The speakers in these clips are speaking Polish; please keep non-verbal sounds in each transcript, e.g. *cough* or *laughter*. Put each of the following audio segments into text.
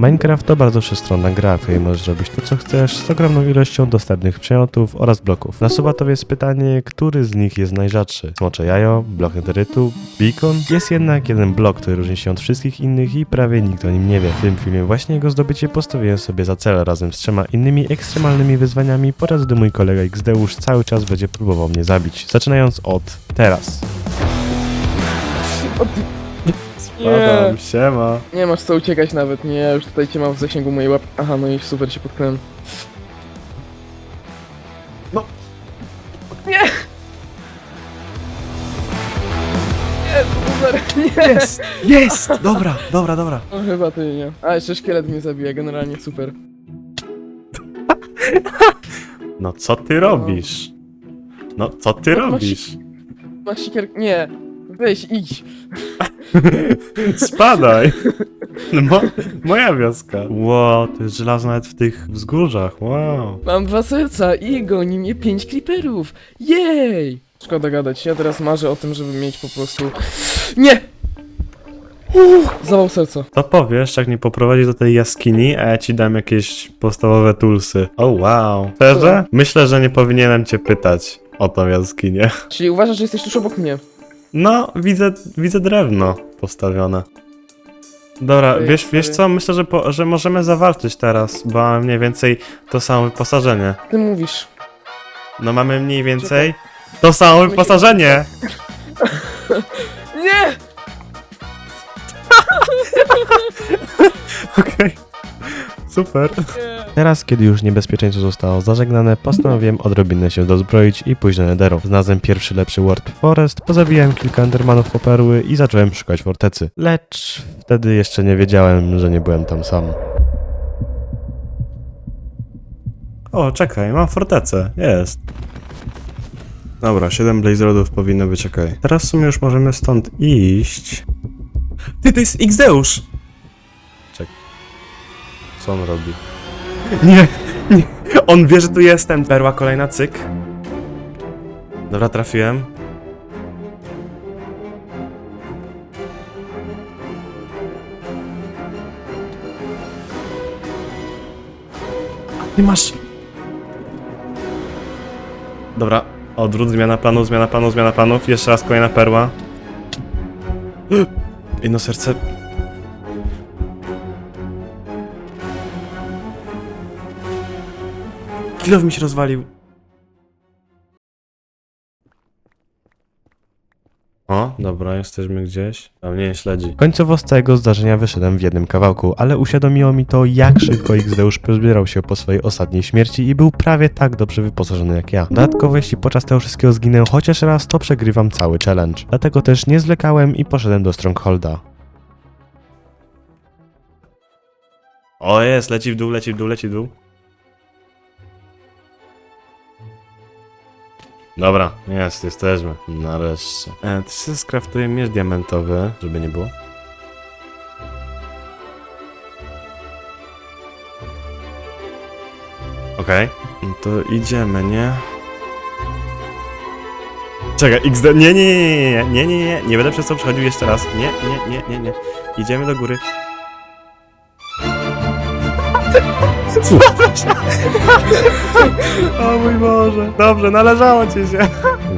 Minecraft to bardzo wszechstronna gra, w której możesz robić to co chcesz z ogromną ilością dostępnych przedmiotów oraz bloków. Nasuwa to więc pytanie, który z nich jest najrzadszy? Smocze jajo, blok netherytu, beacon? Jest jednak jeden blok, który różni się od wszystkich innych i prawie nikt o nim nie wie. W tym filmie właśnie jego zdobycie postawiłem sobie za cel razem z trzema innymi ekstremalnymi wyzwaniami, podczas gdy mój kolega Xdeusz cały czas będzie próbował mnie zabić. Zaczynając od teraz. Nie, siema. nie masz co uciekać nawet, nie, ja już tutaj cię mam w zasięgu mojej łapy. Aha, no i super cię potknąłem. No. Nie! Nie, super, nie! Jest! Jest! Dobra, dobra, dobra. No chyba ty nie. A, jeszcze szkielet mnie zabija, generalnie super. No co ty robisz? No co ty No, masz- robisz? Masz sikier... Nie! Weź, idź! Spadaj! *laughs* Mo moja wioska. Wow, to jest żelazo nawet w tych wzgórzach, wow. Mam dwa serca i goni mnie pięć creeperów! Jej! Szkoda gadać, ja teraz marzę o tym, żeby mieć po prostu... Nie! Uff, zawał serca. Co powiesz, jak nie poprowadzisz do tej jaskini, a ja ci dam jakieś podstawowe tulsy? O wow. Szczerze? Myślę, że nie powinienem cię pytać o tą jaskinię. Czyli uważasz, że jesteś tuż obok mnie? No, widzę, widzę drewno postawione. Dobra, wiesz, wiesz stary. co? Myślę, że, po, że możemy zawalczyć teraz, bo mamy mniej więcej to samo wyposażenie. Ty mówisz. No mamy mniej więcej to samo wyposażenie. *laughs* Nie! *laughs* Okej. Super. Teraz, kiedy już niebezpieczeństwo zostało zażegnane, postanowiłem odrobinę się dozbroić i pójść do Nederu. Znalazłem pierwszy lepszy Warp Forest, pozabijałem kilka Endermanów po perły i zacząłem szukać fortecy. Lecz wtedy jeszcze nie wiedziałem, że nie byłem tam sam. O, czekaj, mam fortecę. Jest. Dobra, 7 Blaze Rodów powinno być ok. Teraz w sumie już możemy stąd iść. Ty, to jest Xdeusz! Czekaj. Co on robi? Nie, nie. On wie, że tu jestem. Perła kolejna, cyk. Dobra, trafiłem. Ty masz... Dobra, odwrót, zmiana planu, zmiana planu, zmiana planów. Jeszcze raz kolejna perła. *gasps* Jedno serce. Kilow mi się rozwalił. O, dobra, jesteśmy gdzieś. Tam mnie śledzi. Końcowo z całego zdarzenia wyszedłem w jednym kawałku, ale uświadomiło mi to, jak szybko Xdeusz pozbierał się po swojej ostatniej śmierci i był prawie tak dobrze wyposażony jak ja. Dodatkowo, jeśli podczas tego wszystkiego zginę chociaż raz, to przegrywam cały challenge. Dlatego też nie zwlekałem i poszedłem do Strongholda. O jest, leci w dół, leci w dół, leci w dół. Dobra, jest, jesteśmy. Nareszcie. E, to się miecz diamentowy, żeby nie było. Okej. No to idziemy, nie? Czekaj, XD. Nie, nie, nie, nie, nie, nie, nie, nie, nie będę przez to przechodził jeszcze raz. Nie, nie, nie, nie, nie. Idziemy do góry. *laughs* O mój Boże. Dobrze, należało ci się.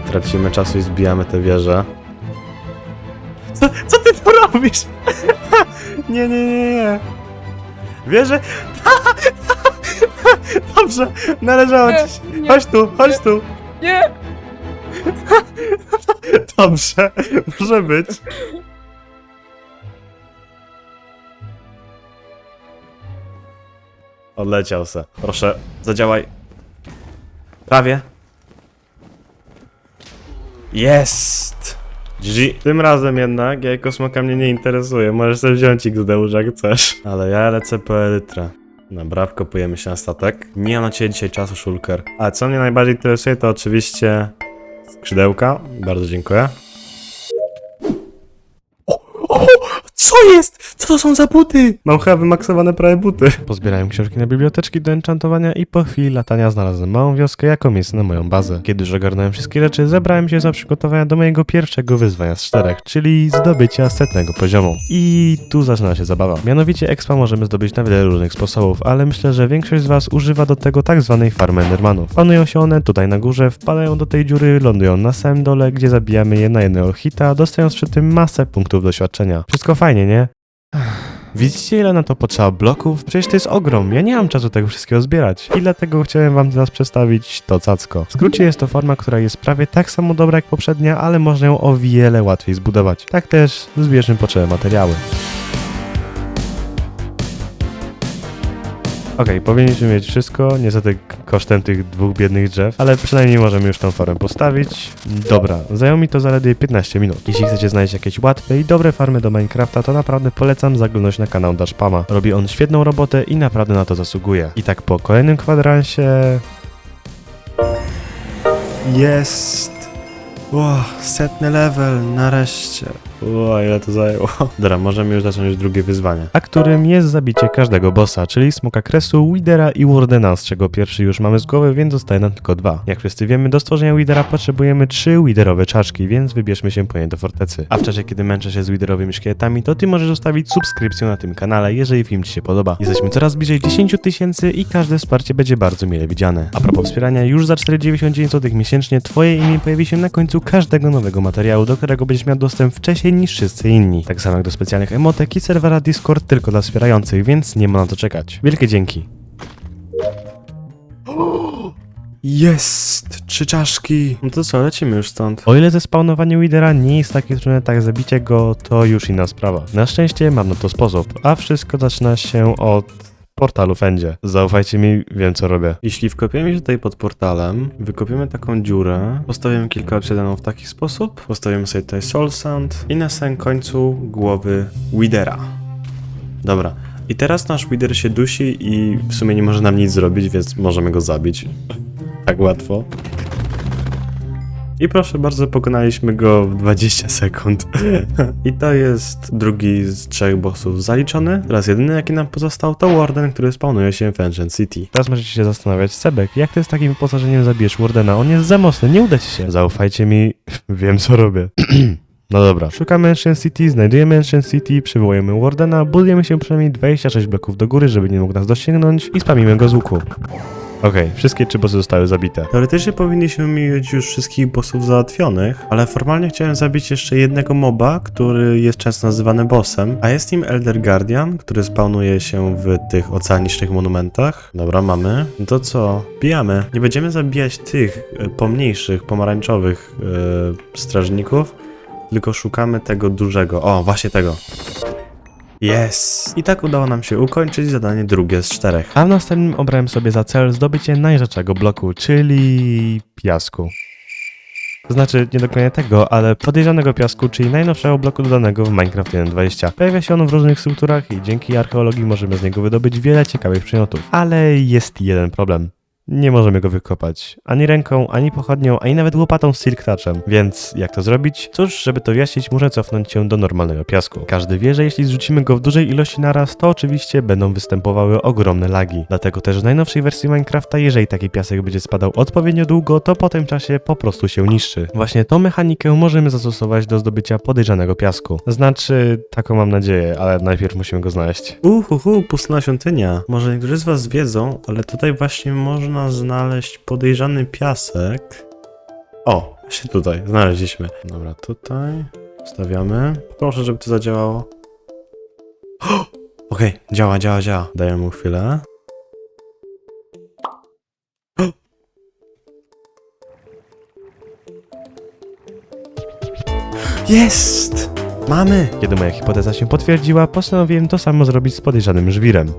Tracimy czasu i zbijamy te wieże. Co, co ty tu robisz? *laughs* Nie, nie, nie, nie. Wieże... *laughs* Dobrze, należało Nie, ci się. nie, Chodź tu, chodź tu. Nie! Dobrze, może być. Odleciał se. Proszę, zadziałaj. Prawie. Jest! GG. Tym razem jednak jajko smoka mnie nie interesuje. Możesz sobie wziąć XD, jak chcesz. Ale ja lecę po elytrę. Dobra, wkopujemy się na statek. Nie mam na ciebie dzisiaj czasu, Shulker. A co mnie najbardziej interesuje, to oczywiście skrzydełka. Bardzo dziękuję. O, o, Co jest? Co to są za buty? Mam chyba wymaksowane prawie buty. Pozbierałem książki na biblioteczki do enchantowania i po chwili latania znalazłem małą wioskę jako miejsce na moją bazę. Kiedy już ogarnąłem wszystkie rzeczy, zebrałem się za przygotowania do mojego pierwszego wyzwania z czterech, czyli zdobycia setnego poziomu. I tu zaczyna się zabawa. Mianowicie expa możemy zdobyć na wiele różnych sposobów, ale myślę, że większość z was używa do tego tak zwanej farmy Endermanów. Panują się one tutaj na górze, wpadają do tej dziury, lądują na samym dole, gdzie zabijamy je na jednego hita, dostając przy tym masę punktów doświadczenia. Wszystko fajnie, nie? Widzicie ile na to potrzeba bloków? Przecież to jest ogrom, ja nie mam czasu tego wszystkiego zbierać. I dlatego chciałem wam teraz przedstawić to cacko. W skrócie jest to forma, która jest prawie tak samo dobra jak poprzednia, ale można ją o wiele łatwiej zbudować. Tak też zbierzmy potrzebne materiały. Okej, powinniśmy mieć wszystko, niestety kosztem tych dwóch biednych drzew, ale przynajmniej możemy już tą farmę postawić. Dobra, zajęło mi to zaledwie 15 minut. Jeśli chcecie znaleźć jakieś łatwe i dobre farmy do Minecrafta, to naprawdę polecam zaglądnąć na kanał Dashpama. Robi on świetną robotę i naprawdę na to zasługuje. I tak po kolejnym kwadransie... Jest! Ło, setny level, nareszcie. Ło, ile to zajęło. *laughs* Dobra, możemy już zacząć drugie wyzwanie. A którym jest zabicie każdego bossa, czyli smoka kresu, Widera i Wardena, z czego pierwszy już mamy z głowy, więc zostaje nam tylko dwa. Jak wszyscy wiemy, do stworzenia Widera potrzebujemy trzy Widerowe czaszki, więc wybierzmy się po nie do fortecy. A w czasie, kiedy męczę się z Widerowymi szkieletami, to ty możesz zostawić subskrypcję na tym kanale, jeżeli film ci się podoba. Jesteśmy coraz bliżej 10 tysięcy i każde wsparcie będzie bardzo mile widziane. A propos wspierania, już za 4,99 zł miesięcznie twoje imię pojawi się na końcu każdego nowego materiału, do którego będziesz miał dostęp wcześniej niż wszyscy inni. Tak samo jak do specjalnych emotek i serwera Discord tylko dla wspierających, więc nie ma na to czekać. Wielkie dzięki. *gasps* Jest! Trzy czaszki! No to co, lecimy już stąd. O ile zespawnowanie Widera nie jest takie trudne, tak zabicie go to już inna sprawa. Na szczęście mam na to sposób, a wszystko zaczyna się od portalu Fendzie. Zaufajcie mi, wiem co robię. Jeśli wkopiemy się tutaj pod portalem, wykopiemy taką dziurę, postawimy kilka obsiadanów w taki sposób, postawimy sobie tutaj soul sand i na samym końcu głowy Widera. Dobra. I teraz nasz Wither się dusi i w sumie nie może nam nic zrobić, więc możemy go zabić. Tak łatwo. I proszę bardzo, pokonaliśmy go w 20 sekund. *laughs* I to jest drugi z trzech bossów zaliczony. Teraz jedyny jaki nam pozostał to Warden, który spawnuje się w Ancient City. Teraz możecie się zastanawiać, Sebek, jak ty z takim wyposażeniem zabijesz Wardena? On jest za mocny, nie uda ci się. Zaufajcie mi, *laughs* wiem co robię. *clears throat* No dobra, szukamy Ancient City, znajdujemy Ancient City, przywołujemy Wardena, budujemy się przynajmniej 26 bloków do góry, żeby nie mógł nas dosięgnąć i spamimy go z łuku. Okej, wszystkie trzy bossy zostały zabite. Teoretycznie powinniśmy mieć już wszystkich bossów załatwionych, ale formalnie chciałem zabić jeszcze jednego moba, który jest często nazywany bossem, a jest nim Elder Guardian, który spawnuje się w tych oceanicznych monumentach. Dobra, mamy. To co? Bijamy. Nie będziemy zabijać tych e, pomniejszych, pomarańczowych e, strażników, tylko szukamy tego dużego. O, właśnie tego. Yes! I tak udało nam się ukończyć zadanie drugie z czterech. A w następnym obrałem sobie za cel zdobycie najrzadszego bloku, czyli piasku. To znaczy, nie dokładnie tego, ale podejrzanego piasku, czyli najnowszego bloku dodanego w Minecraft 1.20. Pojawia się on w różnych strukturach i dzięki archeologii możemy z niego wydobyć wiele ciekawych przedmiotów. Ale jest jeden problem. Nie możemy go wykopać. Ani ręką, ani pochodnią, ani nawet łopatą z silk touchem. Więc jak to zrobić? Cóż, żeby to wyjaśnić, muszę cofnąć się do normalnego piasku. Każdy wie, że jeśli zrzucimy go w dużej ilości naraz, to oczywiście będą występowały ogromne lagi. Dlatego też w najnowszej wersji Minecrafta, jeżeli taki piasek będzie spadał odpowiednio długo, to po tym czasie po prostu się niszczy. Właśnie tą mechanikę możemy zastosować do zdobycia podejrzanego piasku. Znaczy, taką mam nadzieję, ale najpierw musimy go znaleźć. Uhuhu, pustna świątynia. Może niektórzy z was wiedzą, ale tutaj właśnie można znaleźć podejrzany piasek. O, właśnie tutaj, znaleźliśmy. Dobra, tutaj stawiamy. Proszę, żeby to zadziałało. Okej, działa, działa, działa. Daję mu chwilę. Jest! Mamy! Kiedy moja hipoteza się potwierdziła, postanowiłem to samo zrobić z podejrzanym żwirem.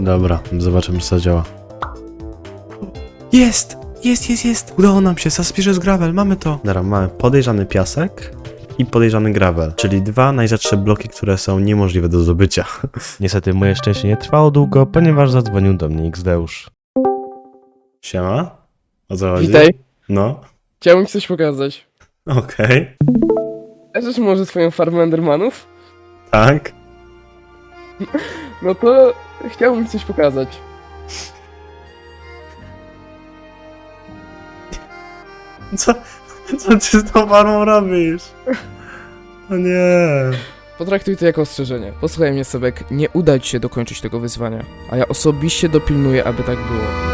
Dobra, zobaczymy, co działa. Jest! Jest, jest, jest! Udało nam się, Suspicious Gravel, mamy to! Dobra, mamy podejrzany piasek i podejrzany gravel, czyli dwa najrzadsze bloki, które są niemożliwe do zdobycia. *laughs* Niestety moje szczęście nie trwało długo, ponieważ zadzwonił do mnie Xdeusz. Siema? O co chodzi? Witaj. No, Chciałbym ci coś pokazać. okej. Pokażesz może swoją farmę Endermanów? Tak? *laughs* No to chciałbym coś pokazać. Co, co ty z tą farmą robisz? No nie. Potraktuj to jako ostrzeżenie. Posłuchaj mnie, Sebek, nie uda ci się dokończyć tego wyzwania, a ja osobiście dopilnuję, aby tak było.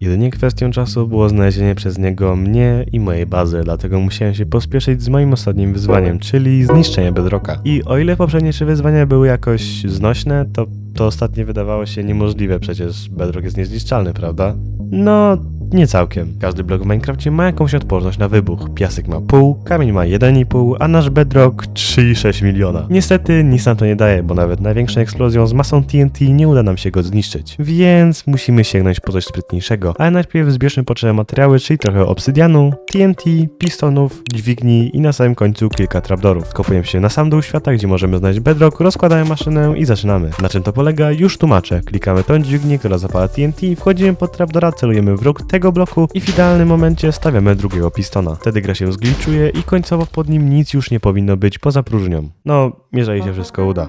Jedynie kwestią czasu było znalezienie przez niego mnie i mojej bazy, dlatego musiałem się pospieszyć z moim ostatnim wyzwaniem, czyli zniszczenie Bedrocka. I o ile poprzednie trzy wyzwania były jakoś znośne, to to ostatnie wydawało się niemożliwe, przecież Bedrock jest niezniszczalny, prawda? No, nie całkiem. Każdy blok w Minecrafcie ma jakąś odporność na wybuch. Piasek ma pół, kamień ma 1,5, a nasz Bedrock 3,6 miliona. Niestety nic nam to nie daje, bo nawet największą eksplozją z masą TNT nie uda nam się go zniszczyć. Więc musimy sięgnąć po coś sprytniejszego. Ale najpierw zbierzmy potrzebne materiały, czyli trochę obsydianu, TNT, pistonów, dźwigni i na samym końcu kilka trapdorów. Kopujemy się na sam dół świata, gdzie możemy znaleźć bedrock, rozkładamy maszynę i zaczynamy. Na czym to polega? Już tłumaczę. Klikamy tą dźwignię, która zapala TNT, wchodzimy pod trapdora, celujemy w róg tego bloku i w idealnym momencie stawiamy drugiego pistona. Wtedy gra się zgliczuje i końcowo pod nim nic już nie powinno być poza próżnią. No, jeżeli się wszystko uda.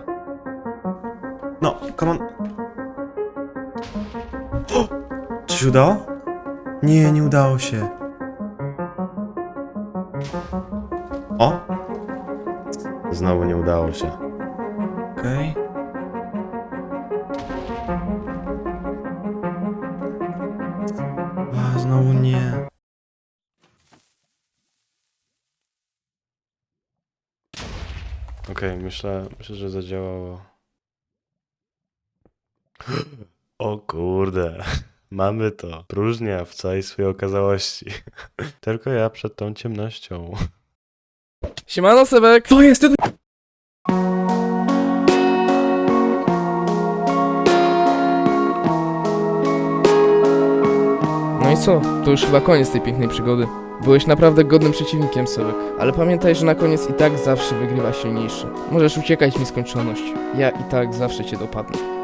No, come on. O! Czy się udało? Nie, nie udało się. O! Znowu nie udało się. Okej. Okej, myślę, myślę, że zadziałało. *gasps* O kurde, *laughs* mamy to. Próżnia w całej swojej okazałości. *laughs* Tylko ja przed tą ciemnością. *laughs* Siemano, Sebek! To jest ten... No i co? To już chyba koniec tej pięknej przygody. Byłeś naprawdę godnym przeciwnikiem, Sebek. Ale pamiętaj, że na koniec i tak zawsze wygrywa silniejszy. Możesz uciekać w nieskończoność. Ja i tak zawsze cię dopadnę.